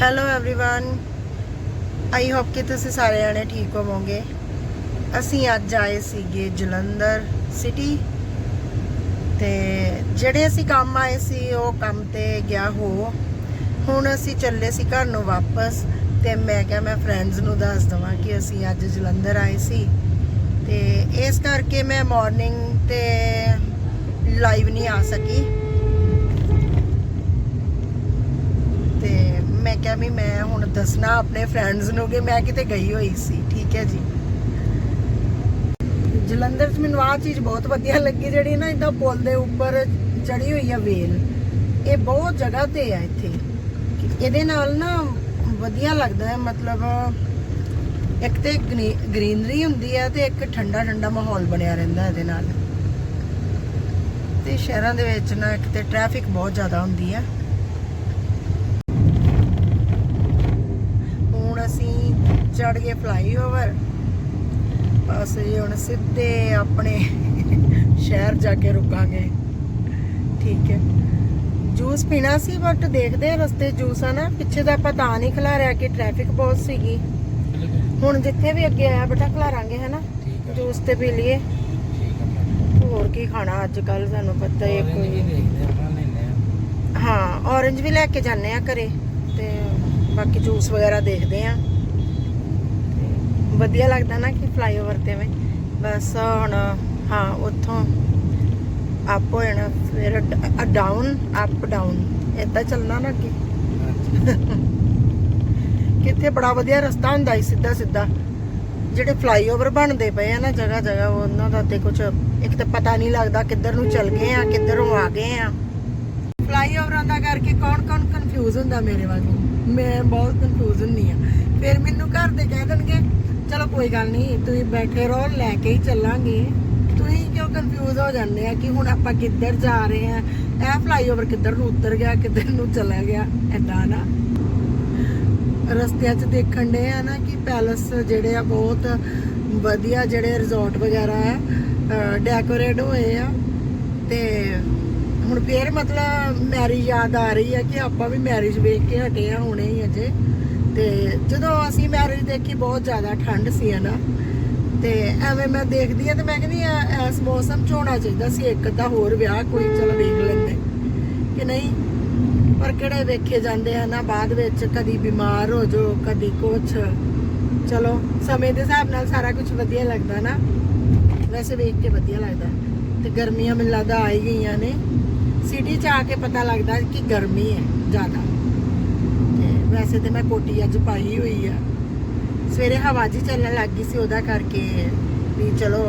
Hello everyone I hope ਕਿ ਤੁਸੀਂ ਸਾਰੇ ਜਣੇ ਠੀਕ ਹੋਵੋਗੇ ਅਸੀਂ ਅੱਜ ਆਏ ਸੀਗੇ ਜਲੰਧਰ ਸਿਟੀ ਤੇ ਜਿਹੜੇ ਅਸੀਂ ਕੰਮ ਆਏ ਸੀ ਉਹ ਕੰਮ ਤੇ ਗਿਆ ਹੋ ਹੁਣ ਅਸੀਂ ਚੱਲੇ ਸੀ ਘਰ ਨੂੰ ਵਾਪਸ ਤੇ ਮੈਂ ਕਿਹਾ ਮੈਂ ਫਰੈਂਡਸ ਨੂੰ ਦੱਸ ਦਵਾਂ ਕਿ ਅਸੀਂ ਅੱਜ ਜਲੰਧਰ ਆਏ ਸੀ ਤੇ ਇਸ ਕਰਕੇ ਮੈਂ ਮਾਰਨਿੰਗ ਤੇ ਲਾਈਵ ਨਹੀਂ ਆ ਸਕੀ ਕਿਹਾ ਵੀ ਮੈਂ ਹੁਣ ਦੱਸਣਾ ਆਪਣੇ ਫਰੈਂਡਸ ਨੂੰ ਕਿ ਮੈਂ ਕਿਤੇ ਗਈ ਹੋਈ ਸੀ, ਠੀਕ ਹੈ ਜੀ। ਜਲੰਧਰ 'ਚ ਮੈਨੂੰ ਆਹ ਚੀਜ਼ ਬਹੁਤ ਵਧੀਆ ਲੱਗੀ, ਜਿਹੜੀ ਨਾ ਇਦਾਂ ਪੁਲ ਦੇ ਉੱਪਰ ਚੜੀ ਹੋਈ ਆ ਵੇਲ। ਇਹ ਬਹੁਤ ਜਗ੍ਹਾ ਤੇ ਆ ਇੱਥੇ। ਇਹਦੇ ਨਾਲ ਨਾ ਵਧੀਆ ਲੱਗਦਾ ਹੈ, ਮਤਲਬ ਇੱਕ ਤੇ ਗ੍ਰੀਨਰੀ ਹੁੰਦੀ ਹੈ ਤੇ ਇੱਕ ਠੰਡਾ ਠੰਡਾ ਮਾਹੌਲ ਬਣਿਆ ਰਹਿੰਦਾ ਇਹਦੇ ਨਾਲ। ਤੇ ਸ਼ਹਿਰਾਂ ਦੇ ਵਿੱਚ ਨਾ ਇੱਕ ਤੇ ਟ੍ਰੈਫਿਕ ਬਹੁਤ ਜ਼ਿਆਦਾ ਹੁੰਦੀ ਹੈ ਹੁਣ ਅਸੀਂ ਚੜ ਗਏ ਫਲਾਈਓਵਰ ਬਸ ਜੀ ਹੁਣ ਸਿੱਧੇ ਆਪਣੇ ਸ਼ਹਿਰ ਜਾ ਕੇ ਰੁਕਾਂਗੇ। ਠੀਕ ਹੈ। ਜੂਸ ਪੀਣਾ ਸੀ ਬਟ ਦੇਖਦੇ ਰਸਤੇ ਜੂਸ ਆ ਨਾ। ਪਿੱਛੇ ਦਾ ਆਪਾਂ ਤਾਂ ਨਹੀਂ ਖਿਲਾਰਿਆ ਕਿ ਟ੍ਰੈਫਿਕ ਬਹੁਤ ਸੀਗੀ। ਹੁਣ ਜਿੱਥੇ ਵੀ ਅੱਗੇ ਆਇਆ ਬੇਟਾ ਖਿਲਾਰਾਂਗੇ ਹੈ ਨਾ ਠੀਕ ਹੈ ਜੂਸ ਤੇ ਪੀ ਲਈਏ। ਹੋਰ ਕੀ ਖਾਣਾ ਅੱਜ ਕੱਲ ਸਾਨੂੰ ਪਤਾ ਹੀ ਹੈ ਕੋਈ। ਹਾਂ ਔਰੰਜ ਵੀ ਲੈ ਕੇ ਜਾਂਦੇ ਆ ਘਰੇ। ਤੇ ਬਾਕੀ ਜੂਸ ਵਗੈਰਾ ਦੇਖਦੇ ਆ ਵਧੀਆ ਲੱਗਦਾ ਨਾ ਕਿ ਫਲਾਈਓਵਰ ਤੇ ਵੇਂ ਬਸ ਹੁਣ ਹਾਂ ਉੱਥੋਂ ਅਪ ਹੋ ਜਾਣਾ ਫਿਰ ਡਾਊਨ ਅਪ ਡਾਊਨ ਏਦਾਂ ਚੱਲਣਾ ਨਾ ਅੱਗੇ। ਕਿੱਥੇ ਬੜਾ ਵਧੀਆ ਰਸਤਾ ਹੁੰਦਾ ਸੀ ਸਿੱਧਾ ਸਿੱਧਾ ਜਿਹੜੇ ਫਲਾਈਓਵਰ ਬਣਦੇ ਪਏ ਆ ਨਾ ਜਗ੍ਹਾ ਜਗ੍ਹਾ ਉਹਨਾਂ ਦਾ ਤੇ ਕੁਝ ਇੱਕ ਤਾਂ ਪਤਾ ਨਹੀਂ ਲੱਗਦਾ ਕਿੱਧਰ ਨੂੰ ਚੱਲ ਗਏ ਆ ਕਿੱਧਰੋਂ ਆ ਗਏ ਆ। ਫਲਾਈਓਵਰਾਂ ਦਾ ਕਰਕੇ ਕੌਣ ਕੌਣ ਕਨਫਿਊਜ਼ ਹੁੰਦਾ ਮੇਰੇ ਵਾਂਗੂ? ਮੈਂ ਬਹੁਤ ਕਨਫਿਊਜ਼ ਹੁੰਨੀ ਆ। ਫਿਰ ਮੈਨੂੰ ਘਰ ਦੇ ਕਹਿ ਦੇਣਗੇ ਚਲੋ ਕੋਈ ਗੱਲ ਨਹੀਂ, ਤੁਸੀਂ ਬੈਠੇ ਰਹੋ, ਲੈ ਕੇ ਹੀ ਚੱਲਾਂਗੇ। ਤੁਸੀਂ ਕਿਉਂ ਕਨਫਿਊਜ਼ ਹੋ ਜਾਂਦੇ ਆ ਕਿ ਹੁਣ ਆਪਾਂ ਕਿੱਧਰ ਜਾ ਰਹੇ ਆ? ਇਹ ਫਲਾਈਓਵਰ ਕਿੱਧਰ ਨੂੰ ਉਤਰ ਗਿਆ, ਕਿੱਧਰ ਨੂੰ ਚਲਾ ਗਿਆ? ਐਦਾਂ ਨਾ। ਰਸਤਿਆਂ 'ਚ ਦੇਖਣ ਦੇ ਆ ਨਾ ਕਿ ਪੈਲਸ ਜਿਹੜੇ ਆ ਬਹੁਤ ਵਧੀਆ ਜਿਹੜੇ ਰਿਜ਼ੋਰਟ ਵਗੈਰਾ ਆ ਡੈਕੋਰੇਟ ਹੋਏ ਆ। ਤੇ ਹੁਣ ਫੇਰ ਮਤਲਬ ਮੈਰਿਜ ਯਾਦ ਆ ਰਹੀ ਹੈ ਕਿ ਆਪਾਂ ਵੀ ਮੈਰਿਜ ਵੇਖ ਕੇ ਹਟੇ ਆ ਹੁਣੇ ਹੀ ਅਜੇ। ਤੇ ਜਦੋਂ ਅਸੀਂ ਮੈਰਿਜ ਦੇਖੀ, ਬਹੁਤ ਜ਼ਿਆਦਾ ਠੰਡ ਸੀ ਨਾ। ਤੇ ਐਵੇਂ ਮੈਂ ਦੇਖਦੀ ਆ ਤੇ ਮੈਂ ਕਹਿੰਦੀ ਆ ਇਸ ਮੌਸਮ 'ਚ ਹੋਣਾ ਚਾਹੀਦਾ ਸੀ ਇੱਕ ਅੱਧਾ ਹੋਰ ਵਿਆਹ, ਕੋਈ ਚਲ ਵੇਖ ਲੈਂਦੇ। ਕਿ ਨਹੀਂ? ਪਰ ਕਿਹੜੇ ਵੇਖੇ ਜਾਂਦੇ ਆ ਨਾ, ਬਾਅਦ ਵਿੱਚ ਕਦੀ ਬਿਮਾਰ ਹੋ ਜਾਓ, ਕਦੀ ਕੁਛ। ਚਲੋ, ਸਮੇਂ ਦੇ ਹਿਸਾਬ ਨਾਲ ਸਾਰਾ ਕੁਝ ਵਧੀਆ ਲੱਗਦਾ ਨਾ। ਵੈਸੇ ਵੇਖ ਕੇ ਵਧੀਆ ਲੱਗਦਾ। ਤੇ ਗਰਮੀਆਂ ਮੈਨੂੰ ਲੱਗਦਾ ਆ ਹੀ ਗਈਆਂ ਨੇ। ਸਿਟੀ 'ਚ ਆ ਕੇ ਪਤਾ ਲੱਗਦਾ ਕਿ ਗਰਮੀ ਹੈ ਜ਼ਿਆਦਾ। ਵੈਸੇ ਤੇ ਮੈਂ ਕੋਟੀ ਅੱਜ ਪਾਈ ਹੋਈ ਆ। ਸਵੇਰੇ ਹਵਾ ਜੀ ਚੱਲਣ ਲੱਗ ਗਈ ਸੀ ਉਹਦਾ ਕਰਕੇ ਵੀ ਚਲੋ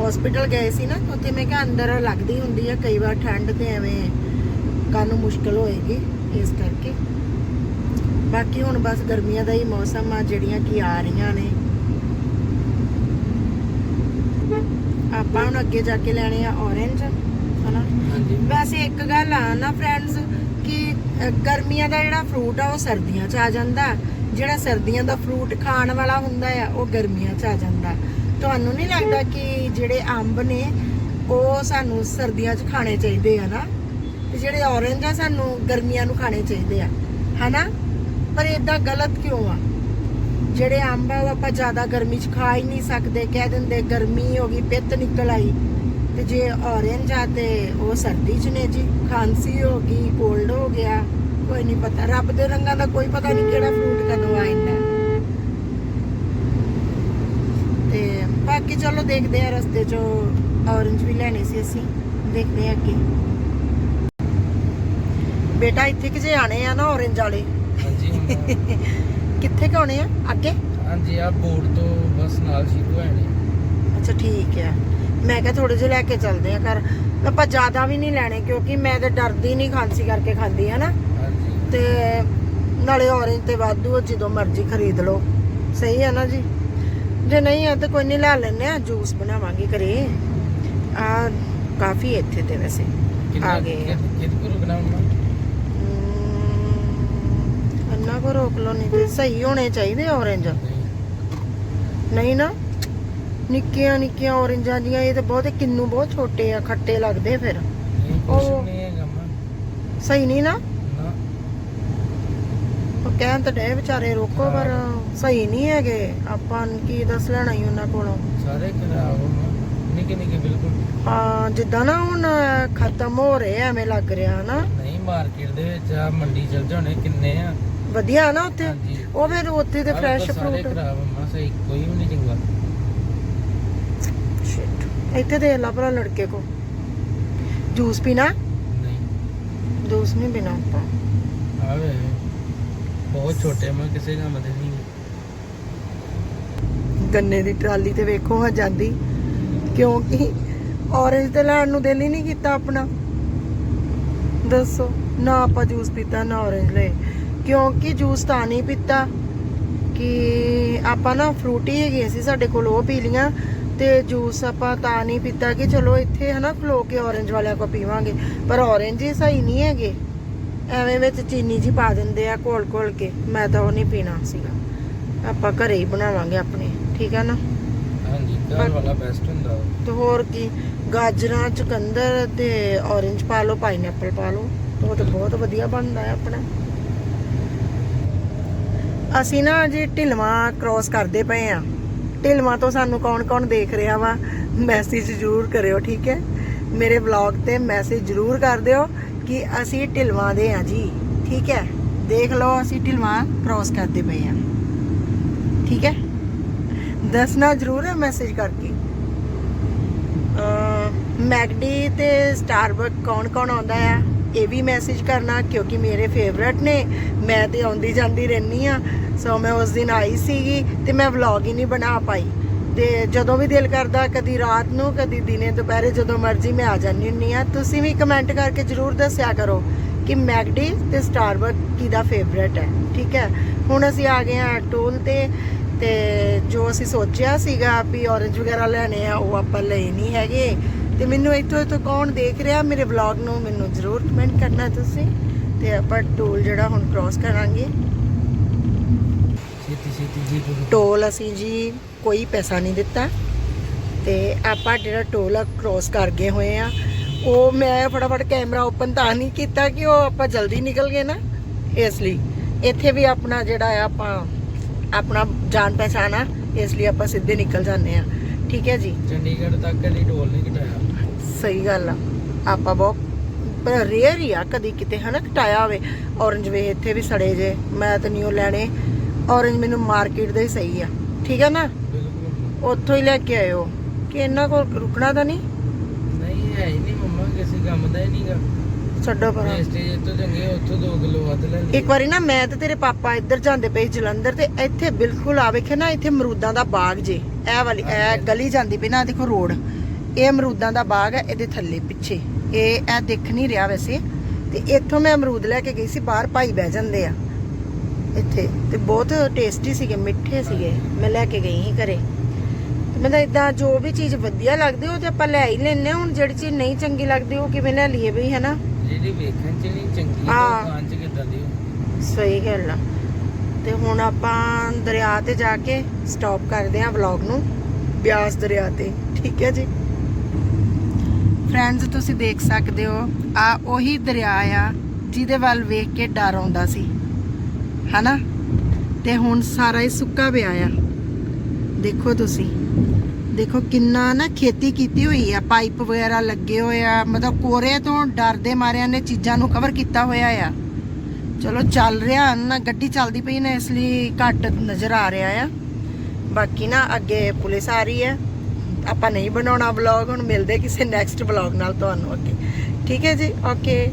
ਹਸਪੀਟਲ ਗਏ ਸੀ ਨਾ ਉੱਥੇ ਮੈਂ ਕਿਹਾ ਅੰਦਰ ਲੱਗਦੀ ਹੁੰਦੀ ਆ ਕਈ ਵਾਰ ਠੰਡ ਤੇ ਐਵੇਂ ਕੰਨ ਨੂੰ ਮੁਸ਼ਕਲ ਹੋਏਗੀ ਇਸ ਕਰਕੇ। ਬਾਕੀ ਹੁਣ ਬਸ ਗਰਮੀਆਂ ਦਾ ਹੀ ਮੌਸਮ ਆ ਜਿਹੜੀਆਂ ਕੀ ਆ ਰਹੀਆਂ ਨੇ। ਆਪਾਂ ਹੁਣ ਅੱਗੇ ਜਾ ਕੇ ਲੈਣੇ ਆ orange ਹਨਾ? ਵੈਸੇ ਇੱਕ ਗੱਲ ਆ ਨਾ ਫਰੈਂਡਸ ਕਿ ਗਰਮੀਆਂ ਦਾ ਜਿਹੜਾ ਫਰੂਟ ਆ, ਉਹ ਸਰਦੀਆਂ 'ਚ ਆ ਜਾਂਦਾ ਜਿਹੜਾ ਸਰਦੀਆਂ ਦਾ ਫਰੂਟ ਖਾਣ ਵਾਲਾ ਹੁੰਦਾ ਆ, ਉਹ ਗਰਮੀਆਂ 'ਚ ਆ ਜਾਂਦਾ ਤੁਹਾਨੂੰ ਨਹੀਂ ਲੱਗਦਾ ਕਿ ਜਿਹੜੇ ਅੰਬ ਨੇ, ਉਹ ਸਾਨੂੰ ਸਰਦੀਆਂ 'ਚ ਖਾਣੇ ਚਾਹੀਦੇ ਆ ਨਾ? ਤੇ ਜਿਹੜੇ ਔਰੰਜ ਆ, ਸਾਨੂੰ ਗਰਮੀਆਂ ਨੂੰ ਖਾਣੇ ਚਾਹੀਦੇ ਆ। ਹਨਾ? ਪਰ ਇਦਾਂ ਗਲਤ ਕਿਉਂ ਆ? ਜਿਹੜੇ ਅੰਬ ਆ, ਉਹ ਆਪਾਂ ਜ਼ਿਆਦਾ ਗਰਮੀ 'ਚ ਖਾ ਹੀ ਨਹੀਂ ਸਕਦੇ। ਕਹਿ ਦਿੰਦੇ, ਗਰਮੀ ਹੋ ਗਈ, ਪਿੱਤ ਨਿਕਲ ਆਈ। ਤੇ ਜੇ ਔਰੰਜ ਆ ਤੇ ਉਹ ਸਰਦੀ 'ਚ ਨੇ ਜੀ। ਖਾਂਸੀ ਹੋ ਗਈ ਕੋਲਡ ਹੋ ਗਿਆ ਕੋਈ ਨਹੀਂ ਪਤਾ। ਰੱਬ ਦੇ ਰੰਗਾਂ ਦਾ ਕੋਈ ਪਤਾ ਨਹੀਂ ਕਿਹੜਾ ਫਰੂਟ ਕਦੋਂ ਆ ਜਾਂਦਾ। ਤੇ ਬਾਕੀ ਚਲੋ ਦੇਖਦੇ ਆ ਰਸਤੇ 'ਚੋਂ ਔਰੰਜ ਵੀ ਲੈਣੇ ਸੀ ਅਸੀਂ। ਦੇਖਦੇ ਆ ਅੱਗੇ। ਬੇਟਾ ਇੱਥੇ ਕਿ ਜੇ ਆਣੇ ਆ ਨਾ ਔਰੰਜ ਵਾਲੇ। ਹਾਂਜੀ ਹੁਣ- ਕਿੱਥੇ ਕਾਉਣੇ ਆ? ਅੱਗੇ? ਹਾਂਜੀ ਆ ਬੋਰਡ ਤੋਂ ਬਸ ਨਾਲ ਸ਼ੁਰੂ ਨੇ ਅੱਛਾ ਠੀਕ ਹੈ। ਮੈਂ ਕਿਹਾ ਥੋੜੇ ਜਿਹੇ ਲੈ ਕੇ ਚੱਲਦੇ ਆ ਘਰ। ਆਪਾਂ ਜ਼ਿਆਦਾ ਵੀ ਨਹੀਂ ਲੈਣੇ ਕਿਉਂਕਿ ਮੈਂ ਤੇ ਡਰਦੀ ਨਹੀਂ ਖਾਂਸੀ ਕਰਕੇ ਖਾਂਦੀ ਹੈ ਨਾ? ਤੇ ਨਾਲੇ ਔਰੰਜ ਤੇ ਵਾਧੂ ਆ, ਜਦੋਂ ਮਰਜ਼ੀ ਖਰੀਦ ਲਓ। ਸਹੀ ਹੈ ਨਾ ਜੀ? ਜੇ ਨਹੀਂ ਹੈ ਤਾਂ ਕੋਈ ਨਹੀਂ ਲੈ ਲੈਣੇ ਆ ਜੂਸ ਬਣਾਵਾਂਗੇ ਘਰੇ। ਆ ਕਾਫੀ ਇੱਥੇ ਤੇ ਵੈਸੇ। ਆ ਗਏ ਆ। ਇੰਨਾ ਕੋ ਰੋਕ ਲਓ ਨਹੀਂ ਤੇ ਸਹੀ ਹੋਣੇ ਚਾਹੀਦੇ ਔਰੰਜ ਨਹੀਂ ਨਾ? ਨਿੱਕੀਆਂ ਨਿੱਕੀਆਂ ਔਰੰਜਾਂ ਦੀਆਂ ਇਹ ਤਾਂ ਬਹੁਤ ਕਿੰਨੂ ਬਹੁਤ ਛੋਟੇ ਆ ਖੱਟੇ ਲੱਗਦੇ ਫਿਰ। ਉਹ- ਸਹੀ ਨਹੀਂ ਨਾ? ਉਹ ਕਹਿਣ ਤਾਂ ਡੇ ਵਿਚਾਰੇ ਰੋਕੋ ਪਰ ਸਹੀ ਨਹੀਂ ਹੈਗੇ। ਆਪਾਂ ਨੂੰ ਕੀ ਦੱਸ ਲੈਣਾ ਹੀ ਉਹਨਾਂ ਕੋਲੋਂ? ਸਾਰੇ ਖਰਾਬ ਨਿੱਕੇ ਨਿੱਕੇ ਬਿਲਕੁਲ। ਹਾਂ ਜਿੱਦਾਂ ਨਾ ਹੁਣ ਖਤਮ ਹੋ ਰਹੇ ਐਵੇਂ ਲੱਗ ਰਿਹਾ ਨਾ। ਨਹੀਂ ਮਾਰਕੀਟ ਦੇ ਵਿੱਚ ਆ ਮੰਡੀ ਚਲ ਜਾਣੇ ਕਿੰਨੇ ਆ। ਵਧੀਆ ਨਾ ਉੱਥੇ। ਉਹ ਫਿਰ ਉੱਥੇ ਤੇ ਫਰੈਸ਼ ਫਰੂਟ ਖਰਾਬ ਮੰਮਾ ਸਹੀ ਕੋਈ ਵੀ ਨਹੀਂ ਚੰਗਾ। ਇੱਥੇ ਦੇਖ ਲਾ ਭਲਾ ਲੜਕੇ ਕੋ। ਜੂਸ ਪੀਣਾ? ਨਹੀਂ। ਜੂਸ ਨਹੀਂ ਪੀਣਾ ਆਪਾਂ। ਆਵੇ। ਬਹੁਤ ਛੋਟੇ ਮੈਂ ਕਿਸੇ ਕੰਮ ਦੇ ਨਹੀਂ। ਗੰਨੇ ਦੀ ਟਰਾਲੀ ਤੇ ਵੇਖੋ ਹਾਂ ਜਾਂਦੀ। ਕਿਉਂਕਿ ਔਰੇਂਜ ਤੇ ਲੈਣ ਨੂੰ ਦਿਲ ਹੀ ਨਹੀਂ ਕੀਤਾ ਆਪਣਾ। ਦੱਸੋ ਨਾ ਆਪਾਂ ਜੂਸ ਪੀਤਾ ਨਾ ਔਰੇਂਜ ਲਏ। ਕਿਉਂਕਿ ਜੂਸ ਤਾਂ ਨਹੀਂ ਪੀਤਾ। ਕਿ ਆਪਾਂ ਨਾ ਫਰੂਟੀ ਹੈਗੇ ਸੀ ਸਾਡੇ ਕੋਲ ਉਹ ਪੀ ਲੀਆਂ ਤੇ ਜੂਸ ਆਪਾਂ ਤਾਂ ਨਹੀਂ ਪੀਤਾ ਕਿ ਚਲੋ ਇੱਥੇ ਹਨਾ ਖਲੋ ਕੇ ਔਰੇਂਜ ਵਾਲਿਆਂ ਕੋ ਪੀਵਾਂਗੇ। ਪਰ ਔਰੇਂਜ ਹੀ ਸਹੀ ਨਹੀਂ ਹੈਗੇ। ਐਵੇਂ ਵਿੱਚ ਚੀਨੀ ਜੀ ਪਾ ਦਿੰਦੇ ਆ ਘੋਲ ਘੋਲ ਕੇ। ਮੈਂ ਤਾਂ ਉਹ ਨਹੀਂ ਪੀਣਾ ਸੀਗਾ। ਆਪਾਂ ਘਰੇ ਹੀ ਬਣਾਵਾਂਗੇ ਆਪਣੇ। ਠੀਕ ਆ ਨਾ? ਹਾਂਜੀ ਘਰ ਪਰ- ਵਾਲਾ ਬੈਸਟ ਹੁੰਦਾ ਵਾ। ਤੇ ਹੋਰ ਕੀ? ਗਾਜਰਾਂ ਚੁਕੰਦਰ ਤੇ ਔਰੇਂਜ ਪਾ ਲਓ ਪਾਈਨਐਪਲ ਪਾ ਲਓ। ਉਹ ਤਾਂ ਬਹੁਤ ਵਧੀਆ ਬਣਦਾ ਹੈ ਆਪਣਾ। ਅਸੀਂ ਨਾ ਜੀ ਢਿਲਵਾ ਕ੍ਰੋਸ ਕਰਦੇ ਪਏ ਆ। ਢਿਲਵਾ ਤੋਂ ਸਾਨੂੰ ਕੌਣ-ਕੌਣ ਦੇਖ ਰਿਹਾ ਵਾ ਮੈਸੇਜ ਜ਼ਰੂਰ ਕਰਿਓ, ਠੀਕ ਹੈ? ਮੇਰੇ ਵਲੌਗ ਤੇ ਮੈਸੇਜ ਜ਼ਰੂਰ ਕਰ ਦਿਓ ਕਿ ਅਸੀਂ ਢਿਲਵਾ ਦੇ ਆ ਜੀ, ਠੀਕ ਹੈ? ਦੇਖ ਲਓ, ਅਸੀਂ ਢਿਲਵਾ ਕ੍ਰੋਸ ਕਰਦੇ ਪਏ ਆ ਠੀਕ ਹੈ? ਦੱਸਣਾ ਜ਼ਰੂਰ ਹੈ ਮੈਸੇਜ ਕਰਕੇ। ਮੈਗਡੀ ਤੇ ਸਟਾਰਬਕ ਕੌਣ ਕੌਣ ਆਉਂਦਾ ਆ? ਇਹ ਵੀ ਮੈਸੇਜ ਕਰਨਾ, ਕਿਉਂਕਿ ਮੇਰੇ ਫੇਵਰਟ ਨੇ, ਮੈਂ ਤੇ ਆਉਂਦੀ ਜਾਂਦੀ ਰਹਿੰਦੀ ਆ ਸੋ ਮੈਂ ਉਸ ਦਿਨ ਆਈ ਸੀਗੀ ਤੇ ਮੈਂ ਵਲੌਗ ਹੀ ਨਹੀਂ ਬਣਾ ਪਾਈ। ਤੇ ਜਦੋਂ ਵੀ ਦਿਲ ਕਰਦਾ ਕਦੀ ਰਾਤ ਨੂੰ, ਕਦੀ ਦਿਨੇ ਦੁਪਹਿਰੇ ਜਦੋਂ ਮਰਜ਼ੀ ਮੈਂ ਆ ਜਾਂਦੀ ਹੁੰਨੀ ਆ ਤੁਸੀਂ ਵੀ ਕਮੈਂਟ ਕਰਕੇ ਜਰੂਰ ਦੱਸਿਆ ਕਰੋ ਕਿ ਮੈਗਡੀ ਤੇ ਸਟਾਰਬਕ ਕਿਹਦਾ ਫੇਵਰੇਟ ਹੈ, ਠੀਕ ਹੈ? ਹੁਣ ਅਸੀਂ ਆ ਗਏ ਆ ਟੂਲ ਤੇ ਤੇ ਜੋ ਅਸੀਂ ਸੋਚਿਆ ਸੀਗਾ ਵੀ ਔਰੇਂਜ ਵਗੈਰਾ ਲੈਣੇ ਆ, ਉਹ ਆਪਾਂ ਲਏ ਨਹੀਂ ਹੈਗੇ। ਤੇ ਮੈਨੂੰ ਇੱਥੋਂ ਇੱਥੋਂ ਕੌਣ ਦੇਖ ਰਿਹਾ ਮੇਰੇ ਵਲੌਗ ਨੂੰ, ਮੈਨੂੰ ਜ਼ਰੂਰ ਕਮੈਂਟ ਕਰਨਾ ਤੁਸੀਂ। ਤੇ ਆਪਾਂ ਟੋਲ ਜਿਹੜਾ ਹੁਣ ਕ੍ਰਾਸ ਕਰਾਂਗੇ। ਟੋਲ ਅਸੀਂ ਜੀ ਕੋਈ ਪੈਸਾ ਨਹੀਂ ਦਿੱਤਾ ਤੇ ਆਪਾਂ ਜਿਹੜਾ ਟੋਲ ਆ ਕ੍ਰਾਸ ਕਰ ਗਏ ਹੋਏ ਆ ਉਹ ਮੈਂ ਫਟਾਫਟ ਕੈਮਰਾ ਓਪਨ ਤਾਂ ਨਹੀਂ ਕੀਤਾ ਕਿ ਉਹ ਆਪਾਂ ਜਲਦੀ ਨਿਕਲ ਗਏ ਨਾ ਇਸ ਲਈ। ਇੱਥੇ ਵੀ ਆਪਣਾ ਜਿਹੜਾ ਆ ਆਪਾਂ ਆਪਣਾ ਜਾਣ ਪਹਿਚਾਣ ਆ ਇਸ ਲਈ ਆਪਾਂ ਸਿੱਧੇ ਨਿਕਲ ਜਾਂਦੇ ਆ। ਠੀਕ ਹੈ ਜੀ? ਚੰਡੀਗੜ੍ਹ ਤੱਕ ਕਦੀ ਢੋਲ ਨਹੀਂ ਘਟਾਇਆ ਸਹੀ ਗੱਲ ਆ। ਆਪਾਂ ਬਹੁਤ ਪਰ ਰੇਅਰ ਹੀ ਆ ਕਦੀ ਕਿਤੇ ਹਨਾ ਕਟਾਇਆ ਹੋਵੇ। ਔਰੰਜ ਵੇ ਇੱਥੇ ਵੀ ਸੜੇ ਜੇ ਮੈਂ ਤਾਂ ਉਹ ਲੈਣੇ। ਔਰੰਜ ਮੈਨੂੰ ਮਾਰਕੀਟ ਦੇ ਹੀ ਸਹੀ ਆ। ਠੀਕ ਆ ਨਾ? ਉੱਥੋਂ ਹੀ ਲੈ ਕੇ ਆਇਓ। ਕਿ ਇਹਨਾਂ ਕੋਲ ਰੁਕਣਾ ਤਾਂ ਨਹੀਂ? ਨਹੀਂ ਹੈ ਹੀ ਨਹੀਂ ਮੰਮਾ ਕਿਸੇ ਕੰਮ ਦਾ ਹੀ ਨਹੀਂਗਾ ਛੱਡੋ ਪਰਾਂ ਸਟੇਜ ਤੋਂ ਚੰਗੇ ਉੱਥੋਂ 2 ਕਿਲੋ ਵੱਧ ਲੈ ਲਈ ਇੱਕ ਵਾਰੀ ਨਾ ਮੈਂ ਤੇ ਤੇਰੇ ਪਾਪਾ ਇੱਧਰ ਜਾਂਦੇ ਪਏ ਜਲੰਧਰ ਤੇ ਇੱਥੇ ਬਿਲਕੁਲ ਆ ਵੇਖੇ ਨਾ ਇੱਥੇ ਅਮਰੂਦਾਂ ਦਾ ਬਾਗ ਜੇ। ਇਹ ਵਾਲੀ ਇਹ ਗਲੀ ਜਾਂਦੀ ਪਈ ਨਾ ਦੇਖੋ ਰੋਡ। ਇਹ ਅਮਰੂਦਾਂ ਦਾ ਬਾਗ ਹੈ ਇਹਦੇ ਥੱਲੇ ਪਿੱਛੇ। ਇਹ ਇਹ ਦਿਖ ਨਹੀਂ ਰਿਹਾ ਵੈਸੇ। ਤੇ ਇੱਥੋਂ ਮੈਂ ਅਮਰੂਦ ਲੈ ਕੇ ਗਈ ਸੀ ਬਾਹਰ ਭਾਈ ਬਹਿ ਜਾਂਦੇ ਆ। ਇੱਥੇ ਤੇ ਬਹੁਤ ਟੇਸਟੀ ਸੀਗੇ ਮਿੱਠੇ ਸੀਗੇ। ਮੈਂ ਲੈ ਕੇ ਗਈ ਸੀ ਘਰੇ। ਤੇ ਮੈਂ ਤਾਂ ਇਦਾਂ ਜੋ ਵੀ ਚੀਜ਼ ਵਧੀਆ ਲੱਗਦੀ ਉਹ ਤੇ ਆਪਾਂ ਲੈ ਹੀ ਲੈਨੇ ਹੁਣ ਜਿਹੜੀ ਚੀਜ਼ ਨਹੀਂ ਚੰਗੀ ਲੱਗਦੀ ਉਹ ਕਿਵੇਂ ਲੈ ਲਈਏ ਬਈ ਹਨਾ? ਜਿਹੜੀ ਵੇਖਣ ਚ ਨਹੀਂ ਚੰਗੀ ਹਾਂ। ਉਹ ਖਾਣ ਚ ਕਿਦਾਂ ਦੀ ਹੋਊ? ਸਹੀ ਗੱਲ ਆ। ਤੇ ਹੁਣ ਆਪਾਂ ਦਰਿਆ ਤੇ ਜਾ ਕੇ ਸਟਾਪ ਕਰਦੇ ਆਂ ਵਲੌਗ ਨੂੰ। ਬਿਆਸ ਦਰਿਆ ਤੇ ਠੀਕ ਹੈ ਜੀ? ਫਰੈਂਡਸ ਤੁਸੀਂ ਦੇਖ ਸਕਦੇ ਹੋ ਆ ਉਹੀ ਦਰਿਆ ਆ ਜਿਹਦੇ ਵੱਲ ਵੇਖ ਕੇ ਡਰ ਆਉਂਦਾ ਸੀ। ਹਨਾ? ਤੇ ਹੁਣ ਸਾਰਾ ਹੀ ਸੁੱਕਾ ਪਿਆ ਆ। ਦੇਖੋ ਤੁਸੀਂ। ਦੇਖੋ ਕਿੰਨਾ ਨਾ ਖੇਤੀ ਕੀਤੀ ਹੋਈ ਆ। ਪਾਈਪ ਵਗੈਰਾ ਲੱਗੇ ਹੋਏ ਆ। ਮਤਲਬ ਕੋਰੇ ਤੋਂ ਡਰਦੇ ਮਾਰਿਆਂ ਨੇ ਚੀਜ਼ਾਂ ਨੂੰ ਕਵਰ ਕੀਤਾ ਹੋਇਆ ਆ। ਚਲੋ ਚੱਲ ਰਿਹਾ। ਨਾ ਗੱਡੀ ਚੱਲਦੀ ਪਈ ਨਾ, ਇਸ ਲਈ ਘੱਟ ਨਜ਼ਰ ਆ ਰਿਹਾ ਆ। ਬਾਕੀ ਨਾ ਅੱਗੇ ਪੁਲਿਸ ਆ ਰਹੀ ਹੈ ਆਪਾਂ ਨਹੀਂ ਬਣਾਉਣਾ ਵਲੌਗ ਹੁਣ ਮਿਲਦੇ ਕਿਸੇ ਨੈਕਸਟ ਵਲੌਗ ਨਾਲ ਤੁਹਾਨੂੰ ਅੱਗੇ। ਠੀਕ ਹੈ ਜੀ? ਓਕੇ